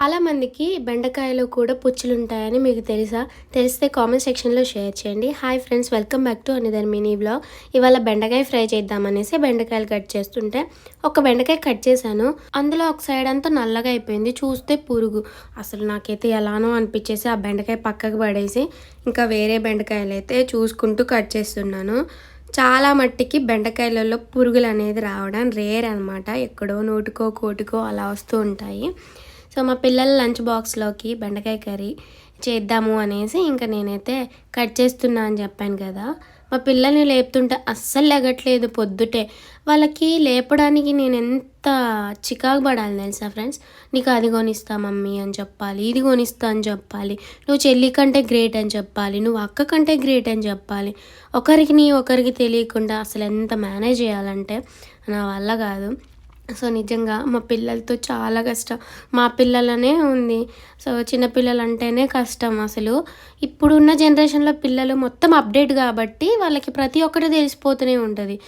చాలా మందికి బెండకాయలో కూడా పుచ్చులు ఉంటాయని మీకు తెలుసా? తెలిస్తే కామెంట్ సెక్షన్లో షేర్ చేయండి. Hi friends welcome back to another mini blog ఇవాళ బెండకాయ ఫ్రై చేద్దామనేసి బెండకాయలు కట్ చేస్తుంటే ఒక బెండకాయ కట్ చేశాను. అందులో ఒక సైడ్ అంతా నల్లగా అయిపోయింది. చూస్తే పురుగు. అసలు నాకైతే ఎలానో అనిపించేసి ఆ బెండకాయ పక్కకు పడేసి ఇంకా వేరే బెండకాయలు అయితే చూసుకుంటూ కట్ చేస్తున్నాను. చాలా మట్టికి బెండకాయలలో పురుగులు అనేది రావడం రేర్ అనమాట ఎక్కడో నోటుకో కోటుకో అలా వస్తూ ఉంటాయి. సో మా పిల్లల లంచ్ బాక్స్లోకి బెండకాయ కర్రీ చేద్దాము అనేసి ఇంకా నేనైతే కట్ చేస్తున్నా అని చెప్పాను కదా. మా పిల్లల్ని లేపుతుంటే అస్సలు లెగట్లేదు పొద్దుటే. వాళ్ళకి లేపడానికి నేను ఎంత చికాకు పడాలి తెలుసా ఫ్రెండ్స్? నీకు అది కొనిస్తా మమ్మీ అని చెప్పాలి ఇది కొనిస్తా అని చెప్పాలి నువ్వు చెల్లి కంటే గ్రేట్ అని చెప్పాలి నువ్వు అక్క కంటే గ్రేట్ అని చెప్పాలి. ఒకరికి నీ ఒకరికి తెలియకుండా అసలు ఎంత మేనేజ్ చేయాలంటే నా వల్ల కాదు. సో నిజంగా మా పిల్లలతో చాలా కష్టం. మా పిల్లలనే ఉంది. సో చిన్నపిల్లలు అంటేనే కష్టం అసలు. ఇప్పుడున్న జనరేషన్లో పిల్లలు మొత్తం అప్డేట్ కాబట్టి వాళ్ళకి ప్రతి ఒక్కటి తెలిసిపోతూనే ఉంటుంది.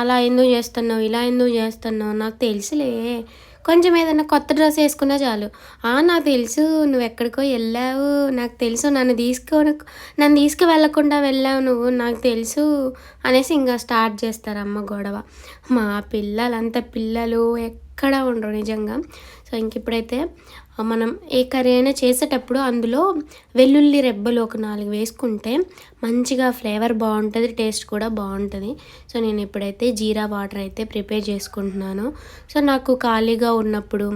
అలా ఎందుకు చేస్తున్నావు? ఇలా ఎందుకు చేస్తున్నావు? నాకు తెలుసులే. కొంచెం ఏదైనా కొత్త డ్రెస్ వేసుకున్నా చాలు. ఆ నాకు తెలుసు నువ్వు ఎక్కడికో వెళ్ళావు. నాకు తెలుసు నన్ను తీసుకో నన్ను తీసుకు వెళ్ళకుండా వెళ్ళావు నువ్వు. నాకు తెలుసు అనేసి ఇంకా స్టార్ట్ చేస్తారమ్మ గొడవ. మా పిల్లలంత పిల్లలు ఎక్కడా ఉండరు నిజంగా. సో ఇంక ఇప్పుడైతే మనం ఏ కర్రీ అయినా చేసేటప్పుడు అందులో వెల్లుల్లి రెబ్బలు ఒక నాలుగు వేసుకుంటే మంచిగా ఫ్లేవర్ బాగుంటుంది టేస్ట్ కూడా బాగుంటుంది. సో నేను ఇప్పుడైతే జీరా వాటర్ అయితే ప్రిపేర్ చేసుకుంటున్నాను. సో నాకు ఖాళీగా ఉన్నప్పుడు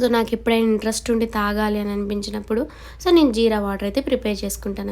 సో నాకు ఎప్పుడైనా ఇంట్రెస్ట్ ఉండి తాగాలి అని అనిపించినప్పుడు సో నేను జీరా వాటర్ అయితే ప్రిపేర్ చేసుకుంటాను